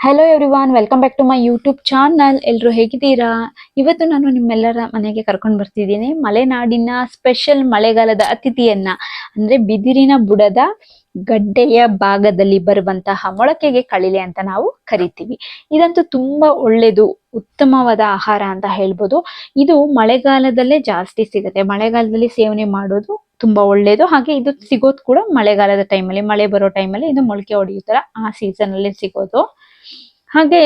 Hello everyone welcome back to my YouTube channel ಎಲ್ಲರೂ ಹೇಗಿದ್ದೀರಾ? ಇವತ್ತು ನಾನು ನಿಮ್ಮೆಲ್ಲರ ಮನೆಗೆ ಕರ್ಕೊಂಡು ಬರ್ತಿದ್ದೀನಿ. ಮಲೆನಾಡಿನ ಸ್ಪೆಷಲ್ ಮಳೆಗಾಲದ ಅತಿಥಿಯನ್ನ, ಅಂದ್ರೆ ಬಿದಿರಿನ ಬುಡದ ಗಡ್ಡೆಯ ಭಾಗದಲ್ಲಿ ಬರುವಂತಹ ಮೊಳಕೆಗೆ ಕಳಿಲೆ ಅಂತ ನಾವು ಕರಿತೀವಿ. ಇದಂತೂ ತುಂಬಾ ಒಳ್ಳೇದು, ಉತ್ತಮವಾದ ಆಹಾರ ಅಂತ ಹೇಳ್ಬೋದು. ಇದು ಮಳೆಗಾಲದಲ್ಲೇ ಜಾಸ್ತಿ ಸಿಗುತ್ತೆ. ಮಳೆಗಾಲದಲ್ಲಿ ಸೇವನೆ ಮಾಡೋದು ತುಂಬಾ ಒಳ್ಳೇದು. ಹಾಗೆ ಇದು ಸಿಗೋದು ಕೂಡ ಮಳೆಗಾಲದ ಟೈಮಲ್ಲಿ ಮಳೆ ಬರೋ ಟೈಮಲ್ಲಿ ಇದು ಮೊಳಕೆ ಹೊಡೆಯೋ ತರ ಆ ಸೀಸನ್ ಅಲ್ಲಿ ಸಿಗೋದು. ಹಾಗೆ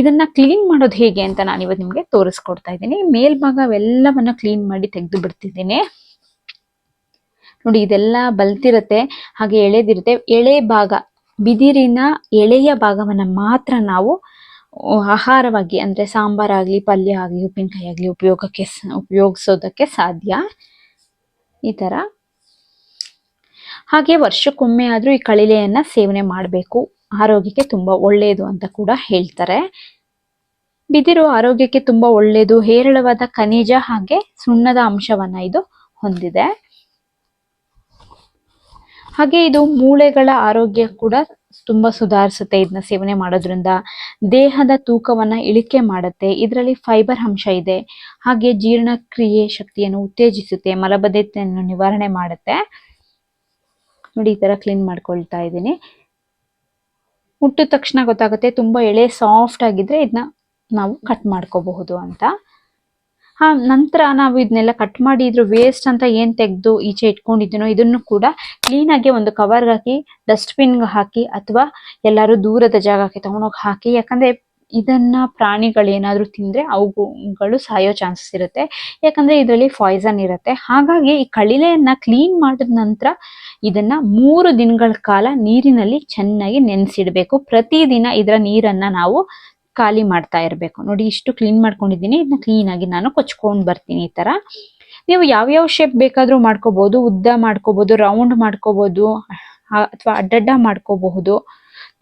ಇದನ್ನ ಕ್ಲೀನ್ ಮಾಡೋದು ಹೇಗೆ ಅಂತ ನಾನು ಇವತ್ತು ನಿಮಗೆ ತೋರಿಸ್ಕೊಡ್ತಾ ಇದ್ದೀನಿ. ಮೇಲ್ಭಾಗವೆಲ್ಲವನ್ನ ಕ್ಲೀನ್ ಮಾಡಿ ತೆಗೆದು ಬಿಡ್ತಿದ್ದೀನಿ. ನೋಡಿ ಇದೆಲ್ಲ ಬಲ್ತಿರುತ್ತೆ, ಹಾಗೆ ಎಳೆದಿರುತ್ತೆ. ಎಳೆ ಭಾಗ, ಬಿದಿರಿನ ಎಳೆಯ ಭಾಗವನ್ನ ಮಾತ್ರ ನಾವು ಆಹಾರವಾಗಿ ಅಂದರೆ ಸಾಂಬಾರಾಗಲಿ ಪಲ್ಯ ಆಗಲಿ, ಉಪ್ಪಿನಕಾಯಿ ಆಗಲಿ ಉಪಯೋಗಕ್ಕೆ ಉಪಯೋಗಿಸೋದಕ್ಕೆ ಸಾಧ್ಯ. ಈ ತರ. ಹಾಗೆ ವರ್ಷಕ್ಕೊಮ್ಮೆ ಆದರೂ ಈ ಕಳಿಲೆಯನ್ನು ಸೇವನೆ ಮಾಡಬೇಕು. ಆರೋಗ್ಯಕ್ಕೆ ತುಂಬಾ ಒಳ್ಳೆಯದು ಅಂತ ಕೂಡ ಹೇಳ್ತಾರೆ. ಬಿದಿರು ಆರೋಗ್ಯಕ್ಕೆ ತುಂಬಾ ಒಳ್ಳೆಯದು ಹೇರಳವಾದ ಖನಿಜ ಹಾಗೆ ಸುಣ್ಣದ ಅಂಶವನ್ನ ಇದು ಹೊಂದಿದೆ. ಹಾಗೆ ಇದು ಮೂಳೆಗಳ ಆರೋಗ್ಯ ಕೂಡ ತುಂಬಾ ಸುಧಾರಿಸುತ್ತೆ ಇದನ್ನ ಸೇವನೆ ಮಾಡೋದ್ರಿಂದ. ದೇಹದ ತೂಕವನ್ನ ಇಳಿಕೆ ಮಾಡುತ್ತೆ, ಇದರಲ್ಲಿ ಫೈಬರ್ ಅಂಶ ಇದೆ. ಹಾಗೆ ಜೀರ್ಣಕ್ರಿಯೆ ಶಕ್ತಿಯನ್ನು ಉತ್ತೇಜಿಸುತ್ತೆ, ಮಲಬದ್ಧತೆಯನ್ನು ನಿವಾರಣೆ ಮಾಡುತ್ತೆ. ನೋಡಿ ಈ ತರ ಕ್ಲೀನ್ ಮಾಡ್ಕೊಳ್ತಾ ಇದ್ದೀನಿ. ಮುಟ್ಟಿದ ತಕ್ಷಣ ಗೊತ್ತಾಗುತ್ತೆ, ತುಂಬಾ ಎಳೆ ಸಾಫ್ಟ್ ಆಗಿದ್ರೆ ಇದನ್ನ ನಾವು ಕಟ್ ಮಾಡ್ಕೋಬಹುದು ಅಂತ. ಹಾ, ನಂತರ ನಾವು ಇದನ್ನೆಲ್ಲ ಕಟ್ ಮಾಡಿ ಇದ್ರ ವೇಸ್ಟ್ ಅಂತ ಏನ್ ತೆಗೆದು ಈಚೆ ಇಟ್ಕೊಂಡಿದ್ದೀನೋ ಇದನ್ನು ಕೂಡ ಕ್ಲೀನ್ ಆಗಿ ಒಂದು ಕವರ್ ಹಾಕಿ ಡಸ್ಟ್ಬಿನ್ ಹಾಕಿ ಅಥವಾ ಎಲ್ಲಾರು ದೂರದ ಜಾಗಕ್ಕೆ ತಗೊಂಡೋಗಿ ಹಾಕಿ, ಯಾಕಂದ್ರೆ ಇದನ್ನ ಪ್ರಾಣಿಗಳು ಏನಾದ್ರೂ ತಿಂದ್ರೆ ಅವುಗಳು ಸಾಯೋ ಚಾನ್ಸಸ್ ಇರುತ್ತೆ. ಯಾಕಂದ್ರೆ ಇದರಲ್ಲಿ ಪಾಯ್ಸನ್ ಇರುತ್ತೆ. ಹಾಗಾಗಿ ಈ ಕಳಿಲೆಯನ್ನ ಕ್ಲೀನ್ ಮಾಡಿದ ನಂತರ ಇದನ್ನ ಮೂರು ದಿನಗಳ ಕಾಲ ನೀರಿನಲ್ಲಿ ಚೆನ್ನಾಗಿ ನೆನೆಸಿಡ್ಬೇಕು. ಪ್ರತಿದಿನ ಇದರ ನೀರನ್ನ ನಾವು ಖಾಲಿ ಮಾಡ್ತಾ ಇರಬೇಕು. ನೋಡಿ ಇಷ್ಟು ಕ್ಲೀನ್ ಮಾಡ್ಕೊಂಡಿದ್ದೀನಿ. ಇದನ್ನ ಕ್ಲೀನ್ ಆಗಿ ನಾನು ಕೊಚ್ಕೊಂಡ್ ಬರ್ತೀನಿ ಈ ತರ. ನೀವು ಯಾವ್ಯಾವ ಶೇಪ್ ಬೇಕಾದ್ರೂ ಮಾಡ್ಕೋಬಹುದು ಉದ್ದ ಮಾಡ್ಕೋಬಹುದು ರೌಂಡ್ ಮಾಡ್ಕೋಬಹುದು ಅಥವಾ ಅಡ್ಡಡ್ಡ ಮಾಡ್ಕೋಬಹುದು.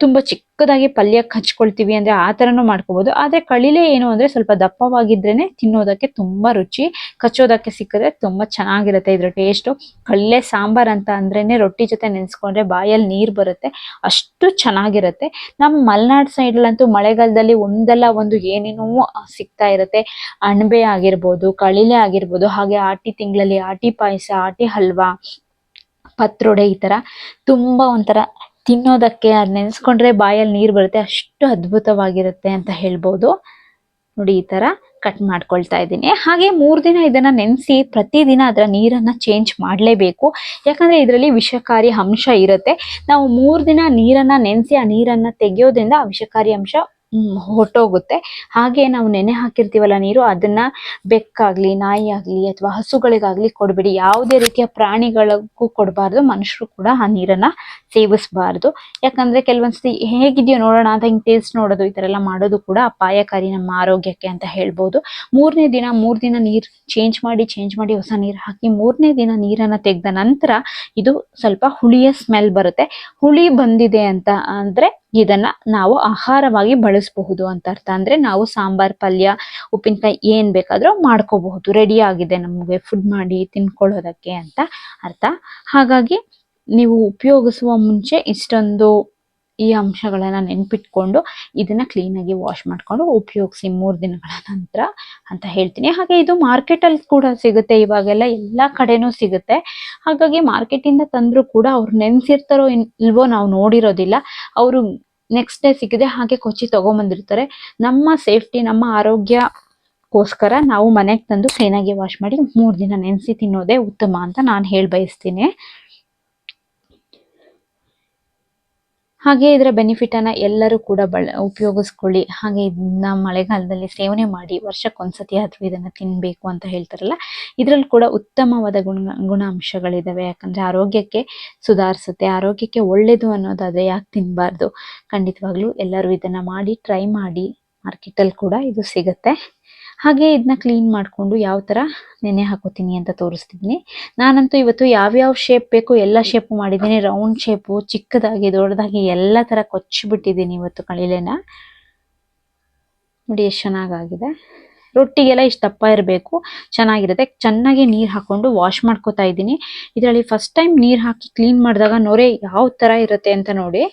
ತುಂಬಾ ಚಿಕ್ಕದಾಗಿ ಪಲ್ಯ ಹಚ್ಕೊಳ್ತೀವಿ ಅಂದ್ರೆ ಆ ಥರನೂ ಮಾಡ್ಕೋಬಹುದು ಆದ್ರೆ ಕಳಿಲೆ ಏನು ಅಂದ್ರೆ ಸ್ವಲ್ಪ ದಪ್ಪವಾಗಿದ್ರೇನೆ ತಿನ್ನೋದಕ್ಕೆ ತುಂಬಾ ರುಚಿ, ಕಚ್ಚೋದಕ್ಕೆ ಸಿಕ್ಕಿದ್ರೆ ತುಂಬಾ ಚೆನ್ನಾಗಿರುತ್ತೆ ಇದ್ರ ಟೇಸ್ಟ್ ಕಳಿಲೆ ಸಾಂಬಾರ್ ಅಂತ ಅಂದ್ರೇನೆ ರೊಟ್ಟಿ ಜೊತೆ ನೆನ್ಸ್ಕೊಂಡ್ರೆ ಬಾಯಲ್ಲಿ ನೀರ್ ಬರುತ್ತೆ, ಅಷ್ಟು ಚೆನ್ನಾಗಿರುತ್ತೆ. ನಮ್ಮ ಮಲೆನಾಡ್ ಸೈಡ್ ಅಂತೂ ಮಳೆಗಾಲದಲ್ಲಿ ಒಂದಲ್ಲ ಒಂದು ಏನೇನೋ ಸಿಗ್ತಾ ಇರುತ್ತೆ. ಅಣಬೆ ಆಗಿರ್ಬೋದು, ಕಳಿಲೆ ಆಗಿರ್ಬೋದು, ಹಾಗೆ ಆಟಿ ತಿಂಗಳಲ್ಲಿ ಆಟಿ ಪಾಯಸ, ಆಟಿ ಹಲ್ವಾ, ಪತ್ರೊಡೆ ಈ ಥರ ತುಂಬಾ ಒಂಥರ ತಿನ್ನೋದಕ್ಕೆ ಅದು ನೆನೆಸ್ಕೊಂಡ್ರೆ ಬಾಯಲ್ಲಿ ನೀರು ಬರುತ್ತೆ, ಅಷ್ಟು ಅದ್ಭುತವಾಗಿರುತ್ತೆ ಅಂತ ಹೇಳ್ಬೋದು. ನೋಡಿ ಈ ಥರ ಕಟ್ ಮಾಡ್ಕೊಳ್ತಾ ಇದ್ದೀನಿ. ಹಾಗೆ ಮೂರು ದಿನ ಇದನ್ನ ನೆನೆಸಿ ಪ್ರತಿದಿನ ಅದರ ನೀರನ್ನ ಚೇಂಜ್ ಮಾಡಲೇಬೇಕು. ಯಾಕಂದ್ರೆ ಇದರಲ್ಲಿ ವಿಷಕಾರಿ ಅಂಶ ಇರುತ್ತೆ. ನಾವು ಮೂರು ದಿನ ನೀರನ್ನ ನೆನೆಸಿ ಆ ನೀರನ್ನ ತೆಗೆಯೋದ್ರಿಂದ ಆ ವಿಷಕಾರಿ ಅಂಶ ಹೊರ್ಟೋಗುತ್ತೆ ಹಾಗೆ ನಾವು ನೆನೆ ಹಾಕಿರ್ತೀವಲ್ಲ ನೀರು, ಅದನ್ನ ಬೆಕ್ಕಾಗ್ಲಿ ನಾಯಿ ಆಗ್ಲಿ ಅಥವಾ ಹಸುಗಳಿಗಾಗ್ಲಿ ಕೊಡ್ಬೇಡಿ. ಯಾವುದೇ ರೀತಿಯ ಪ್ರಾಣಿಗಳಿಗೂ ಕೊಡಬಾರ್ದು, ಮನುಷ್ಯರು ಕೂಡ ಆ ನೀರನ್ನ ಸೇವಿಸಬಾರ್ದು. ಯಾಕಂದ್ರೆ ಕೆಲವೊಂದ್ಸತಿ ಹೇಗಿದೆಯೋ ನೋಡೋಣ ಅಂತ ಹಿಂಗೆ ಟೇಸ್ಟ್ ನೋಡೋದು, ಈ ತರ ಎಲ್ಲ ಮಾಡೋದು ಕೂಡ ಅಪಾಯಕಾರಿ ನಮ್ಮ ಆರೋಗ್ಯಕ್ಕೆ ಅಂತ ಹೇಳ್ಬೋದು. ಮೂರನೇ ದಿನ, ಮೂರ್ ದಿನ ನೀರ್ ಚೇಂಜ್ ಮಾಡಿ ಚೇಂಜ್ ಮಾಡಿ ಹೊಸ ನೀರ್ ಹಾಕಿ ಮೂರನೇ ದಿನ ನೀರನ್ನ ತೆಗೆದ ನಂತರ ಇದು ಸ್ವಲ್ಪ ಹುಳಿಯ ಸ್ಮೆಲ್ ಬರುತ್ತೆ. ಹುಳಿ ಬಂದಿದೆ ಅಂತ ಅಂದ್ರೆ ಇದನ್ನ ನಾವು ಆಹಾರವಾಗಿ ಬಳಸಬಹುದು ಅಂತ ಅರ್ಥ. ಅಂದ್ರೆ ನಾವು ಸಾಂಬಾರ್, ಪಲ್ಯ, ಉಪ್ಪಿನಕಾಯಿ ಏನ್ ಬೇಕಾದ್ರೂ ಮಾಡ್ಕೋಬಹುದು. ರೆಡಿ ಆಗಿದೆ ನಮಗೆ ಫುಡ್ ಮಾಡಿ ತಿನ್ಕೊಳ್ಳೋದಕ್ಕೆ ಅಂತ ಅರ್ಥ. ಹಾಗಾಗಿ ನೀವು ಉಪಯೋಗಿಸುವ ಮುಂಚೆ ಇಷ್ಟೊಂದು ಈ ಅಂಶಗಳನ್ನ ನೆನ್ಪಿಟ್ಕೊಂಡು ಇದನ್ನ ಕ್ಲೀನ್ ಆಗಿ ವಾಶ್ ಮಾಡ್ಕೊಂಡು ಉಪಯೋಗಿಸಿ ಮೂರು ದಿನಗಳ ನಂತರ ಅಂತ ಹೇಳ್ತೀನಿ. ಹಾಗೆ ಇದು ಮಾರ್ಕೆಟ್ ಅಲ್ಲಿ ಕೂಡ ಸಿಗುತ್ತೆ, ಇವಾಗೆಲ್ಲ ಎಲ್ಲಾ ಕಡೆನೂ ಸಿಗುತ್ತೆ. ಹಾಗಾಗಿ ಮಾರ್ಕೆಟ್ ಇಂದ ತಂದ್ರು ಕೂಡ ಅವ್ರು ನೆನ್ಸಿರ್ತಾರೋ ಇಲ್ವೋ ನಾವು ನೋಡಿರೋದಿಲ್ಲ. ಅವರು ನೆಕ್ಸ್ಟ್ ಡೇ ಸಿಗದೆ ಹಾಗೆ ಕೊಚ್ಚಿ ತಗೊಂಬಂದಿರ್ತಾರೆ. ನಮ್ಮ ಸೇಫ್ಟಿ ನಮ್ಮ ಆರೋಗ್ಯ ಗೋಸ್ಕರ ನಾವು ಮನೆಗೆ ತಂದು ಕ್ಲೀನಾಗಿ ವಾಶ್ ಮಾಡಿ ಮೂರು ದಿನ ನೆನೆಸಿ ತಿನ್ನೋದೇ ಉತ್ತಮ ಅಂತ ನಾನು ಹೇಳಿ ಬಯಸ್ತೀನಿ. ಹಾಗೆ ಇದರ ಬೆನಿಫಿಟ್ ಅನ್ನ ಎಲ್ಲರೂ ಕೂಡ ಬಳ, ಉಪಯೋಗಿಸ್ಕೊಳ್ಳಿ. ಹಾಗೆ ಇದನ್ನ ಮಳೆಗಾಲದಲ್ಲಿ ಸೇವನೆ ಮಾಡಿ ವರ್ಷಕ್ಕೊಂದ್ಸತಿ ಆದ್ರೂ ಇದನ್ನ ತಿನ್ಬೇಕು ಅಂತ ಹೇಳ್ತಾರಲ್ಲ, ಇದ್ರಲ್ಲಿ ಕೂಡ ಉತ್ತಮವಾದ ಗುಣ, ಗುಣಾಂಶಗಳಿದಾವೆ. ಯಾಕಂದ್ರೆ ಆರೋಗ್ಯಕ್ಕೆ ಸುಧಾರಿಸುತ್ತೆ. ಆರೋಗ್ಯಕ್ಕೆ ಒಳ್ಳೇದು ಅನ್ನೋದಾದ್ರೆ ಯಾಕೆ ತಿನ್ಬಾರ್ದು? ಖಂಡಿತವಾಗ್ಲೂ ಎಲ್ಲರೂ ಇದನ್ನ ಮಾಡಿ ಟ್ರೈ ಮಾಡಿ ಮಾರ್ಕೆಟಲ್ಲಿ ಕೂಡ ಇದು ಸಿಗುತ್ತೆ. ಹಾಗೆ ಇದನ್ನ ಕ್ಲೀನ್ ಮಾಡ್ಕೊಂಡು ಯಾವ ತರ ನೆನೆ ಹಾಕೋತೀನಿ ಅಂತ ತೋರಿಸ್ತಿದ್ದೀನಿ ನಾನಂತೂ ಇವತ್ತು ಯಾವ್ಯಾವ ಶೇಪ್ ಬೇಕು ಎಲ್ಲ ಶೇಪು ಮಾಡಿದ್ದೀನಿ. ರೌಂಡ್ ಶೇಪು ಚಿಕ್ಕದಾಗಿ, ದೊಡ್ಡದಾಗಿ ಎಲ್ಲ ತರ ಕೊಚ್ಚಿಬಿಟ್ಟಿದ್ದೀನಿ ಇವತ್ತು ಕಳಿಲೆನ. ನೋಡಿ ಎಷ್ಟು ಚೆನ್ನಾಗಾಗಿದೆ ರೊಟ್ಟಿಗೆಲ್ಲ ಇಷ್ಟು ದಪ್ಪ ಇರಬೇಕು. ಚೆನ್ನಾಗಿರುತ್ತೆ. ಚೆನ್ನಾಗಿ ನೀರು ಹಾಕೊಂಡು ವಾಶ್ ಮಾಡ್ಕೋತಾ ಇದ್ದೀನಿ. ಇದರಲ್ಲಿ ಫಸ್ಟ್ ಟೈಮ್ ನೀರು ಹಾಕಿ ಕ್ಲೀನ್ ಮಾಡಿದಾಗ ನೊರೆ ಯಾವ ತರ ಇರುತ್ತೆ ಅಂತ ನೋಡಿ.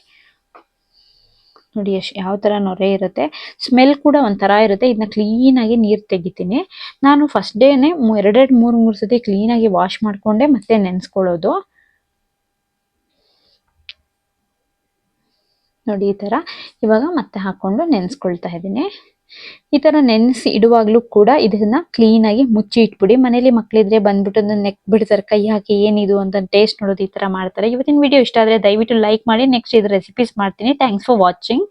ನೋಡಿ ಎಷ್ಟು ಯಾವ ಥರ ನೊರೆ ಇರುತ್ತೆ. ಸ್ಮೆಲ್ ಕೂಡ ಒಂಥರ ಇರುತ್ತೆ. ಇದನ್ನ ಕ್ಲೀನಾಗಿ ನೀರು ತೆಗಿತೀನಿ. ನಾನು ಫಸ್ಟ್ ಡೇನೆ ಎರಡೆರಡು, ಮೂರು ಮೂರು ಸತಿ ಕ್ಲೀನಾಗಿ ವಾಶ್ ಮಾಡಿಕೊಂಡೆ, ಮತ್ತೆ ನೆನೆಸ್ಕೊಳ್ಳೋದು. ನೋಡಿ, ಈ ಥರ ಇವಾಗ ಮತ್ತೆ ಹಾಕೊಂಡು ನೆನೆಸ್ಕೊಳ್ತಾ ಇದ್ದೀನಿ. ಈ ಥರ ನೆನೆಸಿ ಇಡುವಾಗಲೂ ಕೂಡ ಇದನ್ನ ಕ್ಲೀನಾಗಿ ಮುಚ್ಚಿ ಇಟ್ಬಿಡಿ. ಮನೇಲಿ ಮಕ್ಕಳಿದ್ರೆ ಬಂದ್ಬಿಟ್ಟು ಅದನ್ನ ನೆಕ್ ಬಿಡ್ತಾರೆ, ಕೈ ಹಾಕಿ ಏನಿದು ಅಂತ ಟೇಸ್ಟ್ ನೋಡೋದು ಈ ಥರ ಮಾಡ್ತಾರೆ. ಇವತ್ತಿನ ವಿಡಿಯೋ ಇಷ್ಟ ಆದರೆ ದಯವಿಟ್ಟು ಲೈಕ್ ಮಾಡಿ ನೆಕ್ಸ್ಟ್ ಇದು ರೆಸಿಪೀಸ್ ಮಾಡ್ತೀನಿ. Thanks for watching